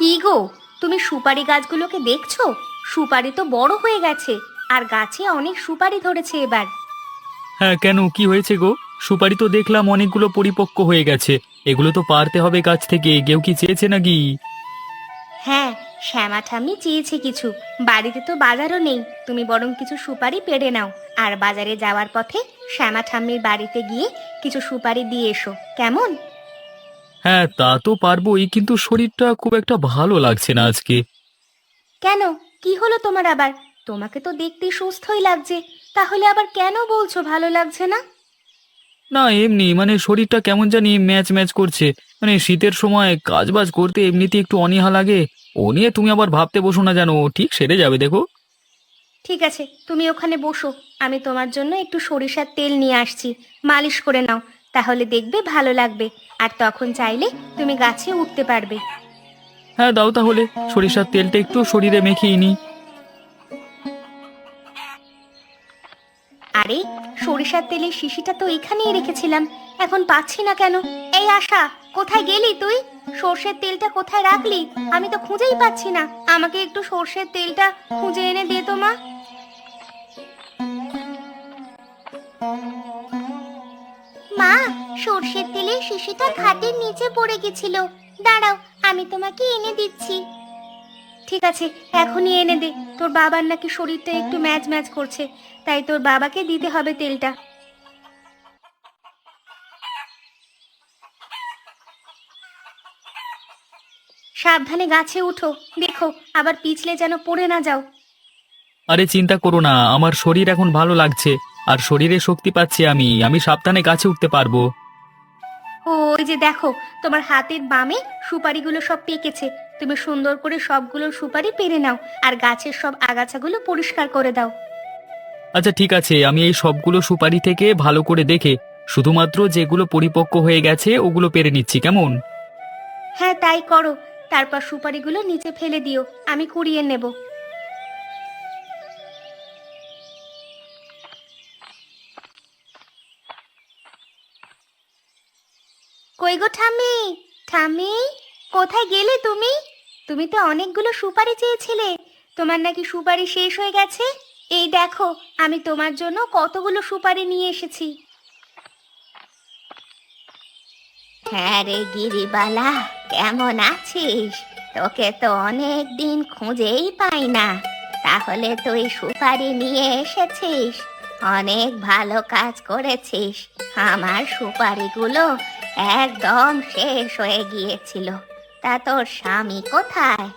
কি গো? তুমি সুপারি গাছগুলোকে দেখছ? সুপারি তো বড় হয়ে গেছে আর গাছে অনেক সুপারি ধরেছে এবার। হ্যাঁ কেন? কি হয়েছে গো? সুপারি তো দেখলাম অনেকগুলো পরিপক্ক হয়ে গেছে। এগুলো তো পারতে হবে গাছ থেকে কেউ কি চেয়েছে নাকি? হ্যাঁ শ্যামা ঠাম্মি চেয়েছে কিছু। বাড়িতে তো বাজারও নেই তুমি বরং কিছু সুপারি পেড়ে নাও। আর বাজারে যাওয়ার পথে শ্যামা ঠাম্মির বাড়িতে গিয়ে কিছু সুপারি দিয়ে এসো কেমন? হ্যাঁ তা তো পারবোই কিন্তু শরীরটা খুব একটা ভালো লাগছে না আজকে। কেন? কি হলো তোমার আবার? তোমাকে তো দেখতে সুস্থই লাগছে। তাহলে আবার কেন বলছো ভালো লাগছে না? না এমনি মানে শরীরটা কেমন জানি ম্যাচ ম্যাচ করছে। মানে শীতের সময় কাজবাজ করতে এমনিতে একটু অনীহা লাগে। ও নিয়ে তুমি আবার ভাবতে বসো না জানো ঠিক সেরে যাবে দেখো। ঠিক আছে তুমি ওখানে বসো। আমি তোমার জন্য একটু সরিষার তেল নিয়ে আসছি। মালিশ করে নাও। তাহলে দেখবে ভালো লাগবে। আর তখন চাইলে তুমি গাছে উঠতে পারবে। হ্যাঁ দাও তাহলে। সরিষার তেলটা একটু শরীরে মেখিয়ে নি। আরে সরিষার তেলের শিশিটা তো এখানেই রেখেছিলাম। এখন পাচ্ছি না কেন? এই আশা কোথায় গেলি তুই? সর্ষের তেলটা কোথায় রাখলি? আমি তো খুঁজেই পাচ্ছি না। আমাকে একটু সর্ষের তেলটা খুঁজে এনে দে তো মা। সর্ষের তেলের শিশিটা খাটের নিচে পড়ে গেছিল। দাঁড়াও, আমি তোমাকে এনে দিচ্ছি। ঠিক আছে, এখনই এনে দে। তোর বাবার নাকি শরীরটা একটু ম্যাচ ম্যাচ করছে, তাই তোর বাবাকে দিতে হবে তেলটা। সাবধানে গাছে উঠো, দেখো, আবার পিছলে যেন পড়ে না যাও। আরে চিন্তা করো না, আমার শরীর এখন ভালো লাগছে, আর শরীরে শক্তি পাচ্ছি আমি আমি সাবধানে গাছে উঠতে পারব। ওই যে দেখো তোমার হাতের বামে সুপারিগুলো সব পেকেছে। তুমি সুন্দর করে সবগুলো সুপারি পেরে নাও আর গাছের সব আগাছাগুলো পরিষ্কার করে দাও। আচ্ছা ঠিক আছে আমি এই সবগুলো সুপারি থেকে ভালো করে দেখে শুধুমাত্র যেগুলো পরিপক্ক হয়ে গেছে ওগুলো পেরে নিচ্ছি কেমন? হ্যাঁ তাই করো। তারপর সুপারিগুলো নিচে ফেলে দিও আমি কুড়িয়ে নেব। গো ঠাম্মি। ঠাম্মি, কোথায় গেলে তুমি? তুমি তো অনেকগুলো সুপারি চেয়েছিলে। তোমার নাকি সুপারি শেষ হয়ে গেছে? এই দেখো, আমি তোমার জন্য কতগুলো সুপারি নিয়ে এসেছি। হ্যাঁ রে গিরিবালা, কেমন আছিস? তোকে তো অনেক দিন খুঁজেই পাই না। তাহলে তুই সুপারি নিয়ে এসেছিস। অনেক ভালো কাজ করেছিস। আমার সুপারিগুলো একদম শেষ হয়ে গিয়েছিল। তা তোর স্বামী কোথায়?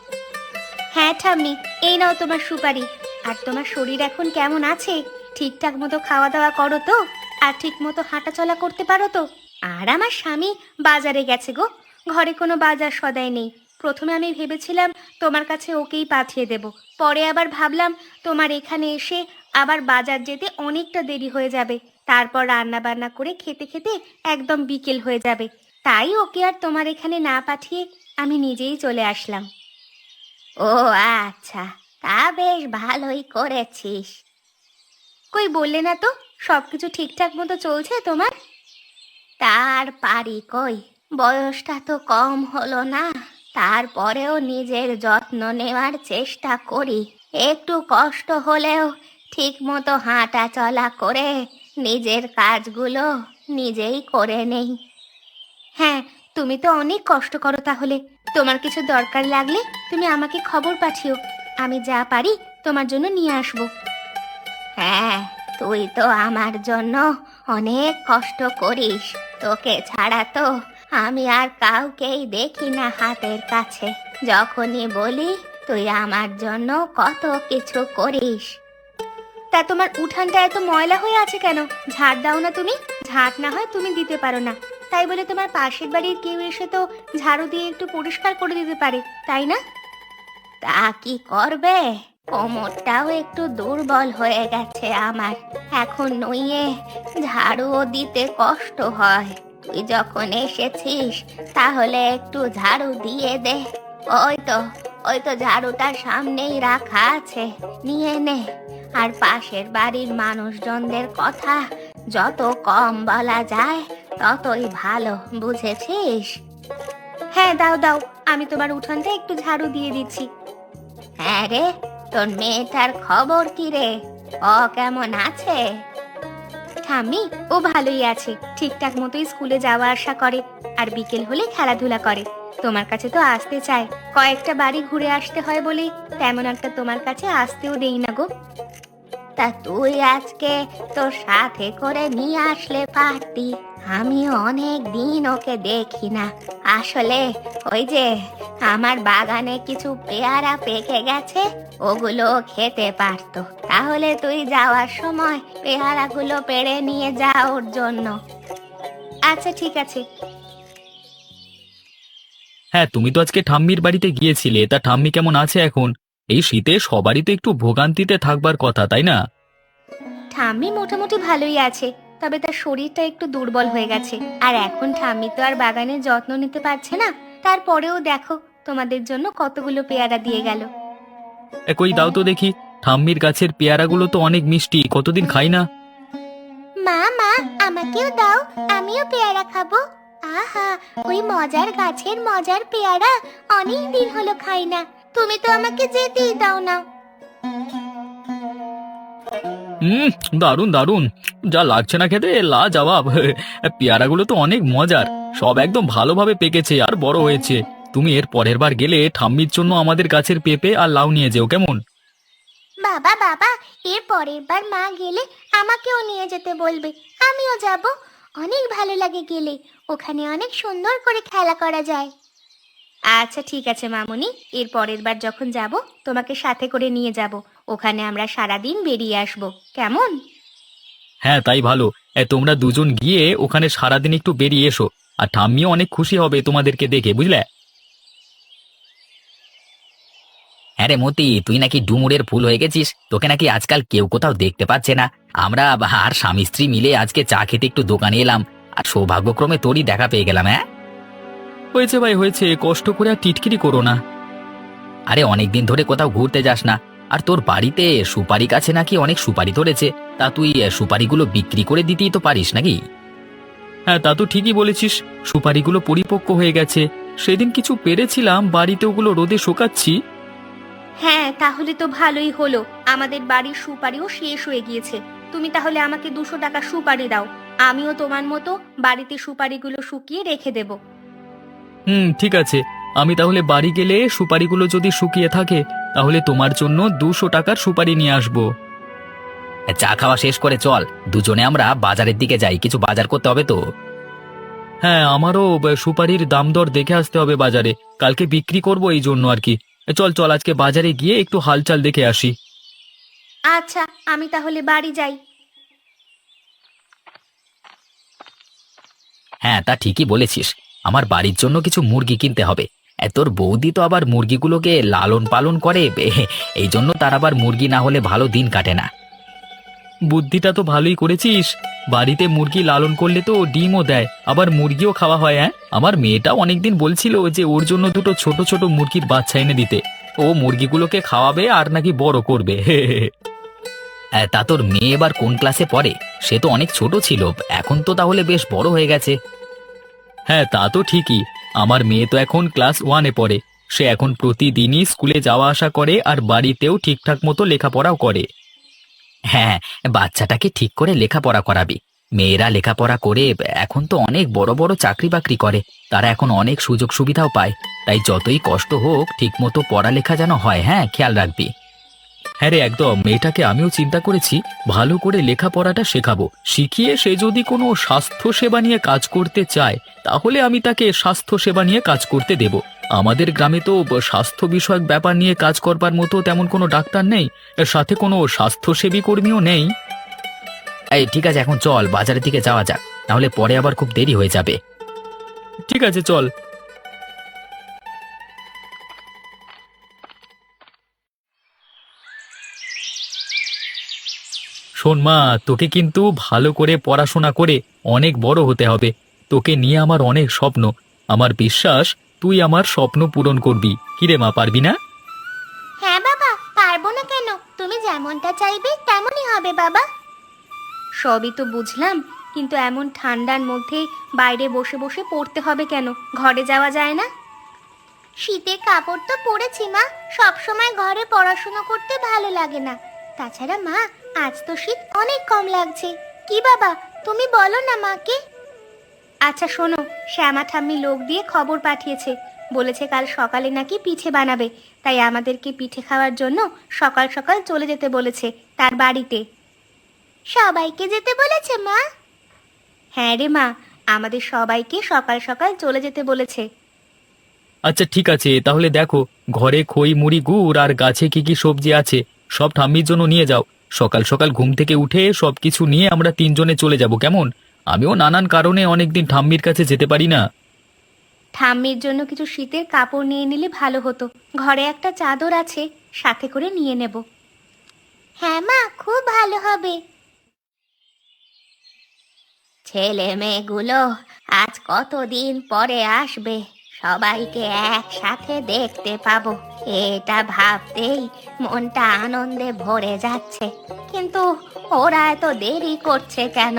হ্যাঁ ঠাম্মি, এই নাও তোমার সুপারি। আর তোমার শরীর এখন কেমন আছে? ঠিকঠাক মতো খাওয়া দাওয়া করো তো, আর ঠিক মতো হাঁটাচলা করতে পারো তো। আর আমার স্বামী বাজারে গেছে গো। ঘরে কোনো বাজার সদাই নেই। প্রথমে আমি ভেবেছিলাম তোমার কাছে ওকেই পাঠিয়ে দেব। পরে আবার ভাবলাম তোমার এখানে এসে আবার বাজার যেতে অনেকটা দেরি হয়ে যাবে। তারপর রান্না বান্না করে খেতে খেতে একদম বিকেল হয়ে যাবে। তাই ওকে আর তোমার এখানে না পাঠিয়ে আমি নিজেই চলে আসলাম। ও আচ্ছা। তা বেশ ভালোই করেছিস। কই বললে না তো, সবকিছু ঠিকঠাক মতো চলছে তোমার? তার পারি কই? বয়সটা তো কম হলো না। তারপরেও নিজের যত্ন নেওয়ার চেষ্টা করি। একটু কষ্ট হলেও ঠিক মতো হাঁটা চলা করে নিজের কাজগুলো নিজেই করে নেই। হ্যাঁ তুমি তো অনেক কষ্ট করো তাহলে। তোমার কিছু দরকার লাগলে তুমি আমাকে খবর পাঠিও। আমি যা পারি তোমার জন্য নিয়ে আসব। হ্যাঁ তুই তো আমার জন্য অনেক কষ্ট করিস। তোকে ছাড়া তো আমি আর কাউকেই দেখি না হাতের কাছে। যখনই বলি, তুই আমার জন্য কত কিছু করিস। তা তোমার উঠানটা এত ময়লা হয়ে আছে কেন? ঝাড় দাও না তুমি। ঝাড় না হয় তুমি দিতে পারো না। তাই বলে তোমার পাশের বাড়ির কেউ এসে তো ঝাড়ু দিয়ে একটু পরিষ্কার করে দিতে পারে, তাই না? তা কি করবে? কোমরটাও একটু দুর্বল হয়ে গেছে আমার। এখন নইয়ে ঝাড়ুও দিতে কষ্ট হয়। তুই যখন এসেছিস, তাহলে একটু ঝাড়ু দিয়ে দে। ওই তো ওই তো ঝাড়ুটা সামনেই রাখা আছে। নিয়ে নে। আর পাশের বাড়ির মানুষজনদের কথা যত কম বলা যায়, ততই ভালো, বুঝেছিস? হ্যাঁ দাও দাও, আমি তোমার উঠানটা একটু ঝাড়ু দিয়ে দিচ্ছি। হ্যাঁ রে, তোর মেয়েটার খবর কি রে? ও কেমন আছে? ঠাম্মি, ও ভালোই আছে, ঠিকঠাক মতো স্কুলে যাওয়া আসা করে, আর বিকেল হলে খেলাধুলা করে। তোমার কাছে তো আসতে চায়, কয়েকটা বাড়ি ঘুরে আসতে হয় বলে, তেমন একটা তোমার কাছে আসতেও দেই না গো। তা তুই আজকে তোর সাথে করে নিয়ে আসলে পারতি আমি অনেক দিন ওকে দেখি না। আসলে ওই যে আমার বাগানে কিছু পেয়ারা পেকে গেছে, ওগুলো খেতে পারতো। তাহলে তুই যাওয়ার সময় পেয়ারাগুলো পেড়ে নিয়ে যা ওর জন্য। আচ্ছা ঠিক আছে। হ্যাঁ তুমি তো আজকে ঠাম্মির বাড়িতে গিয়েছিলে। তা ঠাম্মি কেমন আছে এখন? এই শীতে সবারই তো একটু ভোগান্তিতে থাকবার কথা তাই না? ঠাম্মি মোটামুটি ভালোই আছে তবে তার শরীরটা একটু দুর্বল হয়ে গেছে। আর এখন ঠাম্মি তো আর বাগানের যত্ন নিতে পারছে না। তারপরেও দেখো তোমাদের জন্য কতগুলো পেয়ারা দিয়ে গেল। একই দাও তো দেখি ঠাম্মির গাছের পেয়ারাগুলো তো অনেক মিষ্টি কতদিন খাই না? মা মা আমাকেও দাও আমিও পেয়ারা খাব। আহা ওই মজার গাছের মজার পেয়ারা অনেক দিন হলো খাই না। তুমি তো আমাকে যেতেই দাও না। হুম দারুণ দারুণ। যা লাগছে না খেতে লা জবাব পেয়ারাগুলো তো অনেক মজার। সব একদম ভালোভাবে পেকেছে আর বড় হয়েছে। তুমি এর পরের বার গেলে ঠাম্মির জন্য আমাদের গাছের পেঁপে আর লাউ নিয়ে যেও কেমন? বাবা বাবা এর পরের বার মা গেলে আমাকেও নিয়ে যেতে বলবে। আমিও যাব। অনেক ভালো লাগে গেলে। ওখানে অনেক সুন্দর করে খেলা করা যায়। আচ্ছা ঠিক আছে মামুনি। এর পরের বার যখন যাব, তোমাকে সাথে করে নিয়ে যাব। ওখানে আমরা সারাদিন বেরিয়ে আসব। কেমন? হ্যাঁ তাই ভালো। তোমরা দুজন গিয়ে ওখানে সারাদিন একটু বেরিয়ে এসো। আর ঠাম্মিও অনেক খুশি হবে তোমাদেরকে দেখে, বুঝলে? হ্যাঁ রে মতি, তুই নাকি ডুমুরের ফুল হয়ে গেছিস? তোকে নাকি আজকাল কেউ কোথাও দেখতে পাচ্ছে না। আমরা আর স্বামী স্ত্রী মিলে আজকে চা খেতে একটু দোকানে এলাম। আর সৌভাগ্যক্রমে তোরই দেখা পেয়ে গেলাম হ্যাঁ? হয়েছে ভাই, হয়েছে। কষ্ট করে আর টিটকিরি করো না। আরে, অনেকদিন ধরে কোথাও ঘুরতে যাস না। আর তোর বাড়িতে সুপারি গাছে নাকি অনেক সুপারি ধরেছে। তা তুই সুপারিগুলো বিক্রি করে দিতেই তো পারিস নাকি? হ্যাঁ তা তো ঠিকই বলেছিস। সুপারিগুলো পরিপক্ক হয়ে গেছে। সেদিন কিছু পেরেছিলাম, বাড়িতে ওগুলো রোদে শোকাচ্ছি। হ্যাঁ তাহলে তো ভালোই হলো। আমাদের বাড়ির সুপারিও শেষ হয়ে গিয়েছে। তুমি তাহলে আমাকে দুশো টাকা সুপারি দাও। আমিও তোমার মতো বাড়িতে সুপারিগুলো শুকিয়ে রেখে দেব। হুম ঠিক আছে। আমি তাহলে বাড়ি গেলে সুপারিগুলো যদি শুকিয়ে থাকে তাহলে তোমার জন্য দুশো টাকার সুপারি নিয়ে আসব। চা খাওয়া শেষ করে চল। দুজনে আমরা বাজারের দিকে যাই। কিছু বাজার করতে হবে তো? হ্যাঁ আমারও সুপারির দাম দর দেখে আসতে হবে বাজারে। কালকে বিক্রি করব এই জন্য আর কি। চল চল আজকে বাজারে গিয়ে একটু হালচাল দেখে আসি। আচ্ছা আমি তাহলে বাড়ি যাই। হ্যাঁ তা ঠিকই বলেছিস। আমার বাড়ির জন্য কিছু মুরগি কিনতে হবে। এ, তোর বৌদি তো আবার মুরগিগুলোকে লালন পালন করে এই জন্য তার আবার মুরগি না হলে ভালো দিন কাটে না। বুদ্ধিটা তো ভালোই করেছিস। বাড়িতে মুরগি লালন করলে তো ডিমও দেয় আবার মুরগিও খাওয়া হয় হ্যাঁ? আমার মেয়েটাও অনেকদিন বলছিল যে ওর জন্য দুটো ছোট ছোট মুরগির বাচ্চা এনে দিতে। ও মুরগিগুলোকে খাওয়াবে আর নাকি বড় করবে। তা তোর মেয়ে এবার কোন ক্লাসে পড়ে? সে তো অনেক ছোট ছিল এখন তো তাহলে বেশ বড় হয়ে গেছে। হ্যাঁ তা তো ঠিকই। আমার মেয়ে তো এখন ক্লাস ওয়ানে পড়ে। সে এখন প্রতিদিনই স্কুলে যাওয়া আসা করে আর বাড়িতেও ঠিকঠাক মতো লেখাপড়াও করে। হ্যাঁ বাচ্চাটাকে ঠিক করে লেখাপড়া করাবি। মেয়েরা লেখাপড়া করে এখন তো অনেক বড় বড় চাকরি বাকরি করে। তারা এখন অনেক সুযোগ সুবিধাও পায়। তাই যতই কষ্ট হোক, ঠিকমতো পড়ালেখা যেন হয় হ্যাঁ খেয়াল রাখবি। হ্যাঁ রে, একদম। মেয়েটাকে আমিও চিন্তা করেছি, ভালো করে লেখাপড়াটা শেখাবো। শিখিয়ে সে যদি কোনো স্বাস্থ্য সেবা নিয়ে কাজ করতে চায়, তাহলে আমি তাকে স্বাস্থ্য সেবা নিয়ে কাজ করতে দেব। আমাদের গ্রামে তো স্বাস্থ্য বিষয়ক ব্যাপার নিয়ে কাজ করবার মতো তেমন কোনো ডাক্তার নেই সাথে কোনো স্বাস্থ্যসেবী কর্মীও নেই। এই, ঠিক আছে, এখন চল, বাজারের দিকে যাওয়া যাক তাহলে পরে আবার খুব দেরি হয়ে যাবে। ঠিক আছে, চল। শোন মা তোকে কিন্তু ভালো করে পড়াশোনা করে অনেক বড় হতে হবে। তোকে নিয়ে আমার অনেক স্বপ্ন। আমার বিশ্বাস তুই আমার স্বপ্ন পূরণ করবি। কিরে মা পারবি না? হ্যাঁ বাবা পারব না কেন? তুমি যেমনটা চাইবে তেমনই হবে বাবা। সবই তো বুঝলাম কিন্তু এমন ঠান্ডার মধ্যে বাইরে বসে বসে পড়তে হবে কেন? ঘরে যাওয়া যায় না? শীতের কাপড় তো পরেছি মা সব সময় ঘরে পড়াশোনা করতে ভালো লাগে না। তাছাড়া মা আজ তো শীত অনেক কম লাগছে। কি বাবা, তুমি বলো না মাকে। আচ্ছা শোনো, শ্যামা ঠাম্মি লোক দিয়ে খবর পাঠিয়েছে। বলেছে কাল সকালে নাকি পিঠে বানাবে। তাই আমাদেরকে পিঠে খাওয়ার জন্য সকাল সকাল চলে যেতে বলেছে তার বাড়িতে। সবাইকে যেতে বলেছে মা? হ্যাঁ রে মা, আমাদের সবাইকে সকাল সকাল চলে যেতে বলেছে। আচ্ছা ঠিক আছে, তাহলে দেখো, ঘরে খই, মুড়ি, গুড় আর গাছে কি কি সবজি আছে, সব ঠাম্মির জন্য নিয়ে যাও। সকাল সকাল ঘুম থেকে উঠে সব কিছু নিয়ে আমরা তিনজনে চলে যাব, কেমন? আমিও নানান কারণে অনেকদিন ঠাম্মির কাছে যেতে পারি না। ঠাম্মির জন্য কিছু শীতের কাপড় নিয়ে নিলে ভালো হতো। ঘরে একটা চাদর আছে, সাথে করে নিয়ে নেব। হ্যাঁ মা, খুব ভালো হবে। ছেলে মেয়েগুলো আজ কতদিন পরে আসবে? সবাইকে একসাথে দেখতে পাবো। এটা ভাবতেই মনটা আনন্দে ভরে যাচ্ছে। কিন্তু ওরা এত দেরি করছে কেন?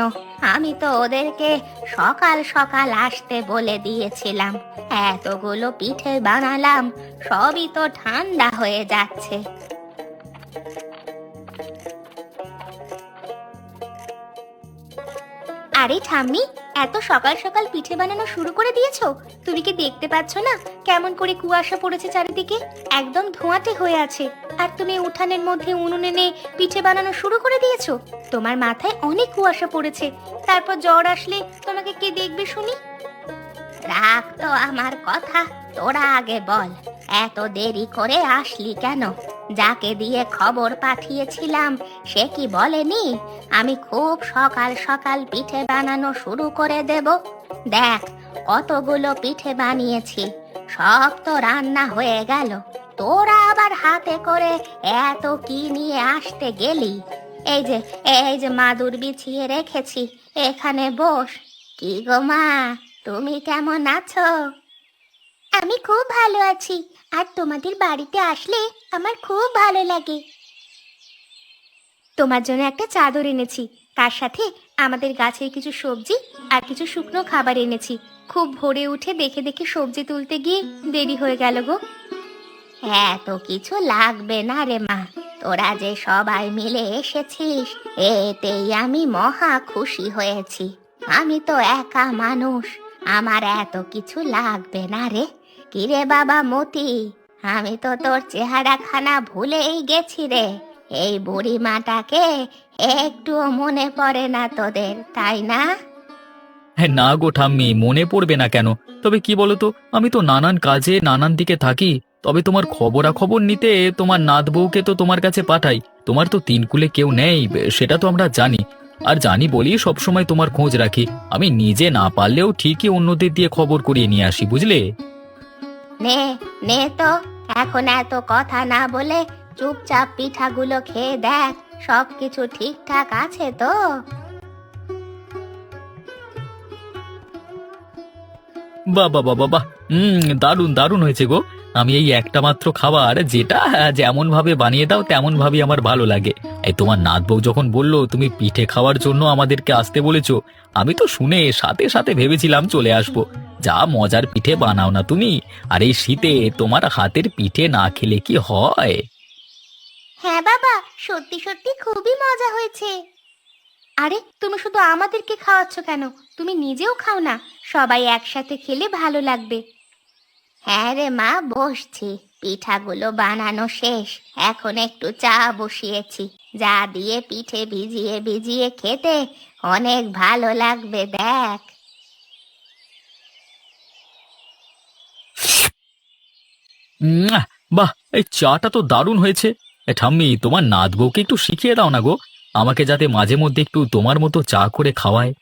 আমি তো ওদেরকে সকাল সকাল আসতে বলে দিয়েছিলাম। এতগুলো পিঠে বানালাম, সবই তো ঠান্ডা হয়ে যাচ্ছে। আরে ঠাম্মি, এত সকাল সকাল পিঠে বানানো শুরু করে দিয়েছ? তুমি কি দেখতে পাচ্ছ না কেমন করে কুয়াশা পড়েছে চারিদিকে? একদম ধোঁয়াটে হয়ে আছে। আর তুমি উঠানের মধ্যে উনুন এনে পিঠে বানানো শুরু করে দিয়েছ? তোমার মাথায় অনেক কুয়াশা পড়েছে। তারপর জ্বর আসলে তোমাকে কে দেখবে শুনি? রাখ তো আমার কথা, তোরা আগে বল, এত দেরি করে আসলি কেন? যাকে দিয়ে খবর পাঠিয়েছিলাম, সে কি বলেনি? আমি খুব সকাল সকাল পিঠে বানানো শুরু করে দেব। দেখ, কতগুলো পিঠে বানিয়েছি। সব তো রান্না হয়ে গেল। তোরা আবার হাতে করে এত কি নিয়ে আসতে গেলি? এই যে এই যে মাদুর বিছিয়ে রেখেছি, এখানে বস। কি গো মা, তুমি কেমন আছো? আমি খুব ভালো আছি। আর তোমাদের বাড়িতে আসলে আমার খুব ভালো লাগে। তোমার জন্য একটা চাদর এনেছি। তার সাথে আমাদের গাছের কিছু সবজি আর কিছু শুকনো খাবার এনেছি। খুব ভোরে উঠে দেখে দেখে সবজি তুলতে গিয়ে দেরি হয়ে গেল গো। এত কিছু লাগবে না রে মা। তোরা যে সবাই মিলে এসেছিস, এতেই আমি মহা খুশি হয়েছি। আমি তো একা মানুষ, আমার এত কিছু লাগবে না রে। কিরে বাবা মতি? আমি তো তোর চেহারা খানা ভুলেই গেছি রে। এই বুড়ি মাটাকে একটুও মনে পড়ে না তোদের, তাই না? হ্যাঁ না গো ঠাম্মি, মনে পড়বে না কেন? তবে কি বলো তো আমি তো নানান কাজে নানান দিকে থাকি। তবে তোমার খবরাখবর নিতে তোমার নাত বউকে তো তোমার কাছে পাঠাই। তোমার তো তিন কুলে কেউ নেই, সেটা তো আমরা জানি। আর জানি বলি, সবসময় তোমার খোঁজ রাখি। আমি নিজে না পারলেও ঠিকই অন্যদের দিয়ে খবর করিয়ে নিয়ে আসি, বুঝলে? নে নে তো এখন এত কথা না বলে চুপচাপ পিঠাগুলো খেয়ে দেখ ঠিকঠাক আছে তো? বাহ বাহ হুম দারুণ দারুণ হয়েছে গো। আমি এই একটা মাত্র খাবার যেটা যেমন ভাবে বানিয়ে দাও তেমন ভাবে আমার ভালো লাগে। এই তোমার নাত বউ যখন বলল, তুমি পিঠে খাওয়ার জন্য আমাদেরকে আসতে বলেছ, আমি তো শুনে সাথে সাথে ভেবেছিলাম চলে আসব। যা মজার পিঠে বানাও না তুমি। আর এই শীতে তোমার হাতের পিঠে না খেলে কি হয়? হ্যাঁ বাবা, সত্যি সত্যি খুবই মজা হয়েছে। আরে, তুমি শুধু আমাদেরকে খাওয়াচ্ছ কেন? তুমি নিজেও খাও না, সবাই একসাথে খেলে ভালো লাগবে। হ্যাঁ রে মা, বসছি। পিঠাগুলো বানানো শেষ, এখন একটু চা বসিয়েছি। যা দিয়ে পিঠে ভিজিয়ে ভিজিয়ে খেতে অনেক ভালো লাগবে, দেখ। বাহ, এই চাটা তো দারুণ হয়েছে। ঠাম্মি, তোমার নাত বউকে একটু শিখিয়ে দাও না গো। আমাকে যাতে মাঝে মধ্যে একটু তোমার মতো চা করে খাওয়ায়।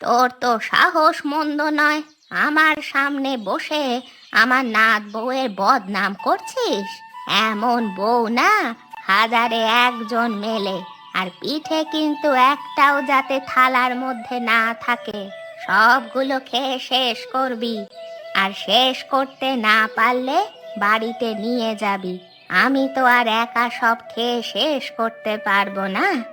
তোর তো সাহস মন্দ নয়। আমার সামনে বসে আমার নাত বউয়ের বদনাম করছিস? এমন বউ না, হাজারে একজন মেলে। আর পিঠে কিন্তু একটাও যাতে থালার মধ্যে না থাকে। সবগুলো খেয়ে শেষ করবি। আর শেষ করতে না পারলে বাড়িতে নিয়ে যাবি। আমি তো আর একা সব খেয়ে শেষ করতে পারব না।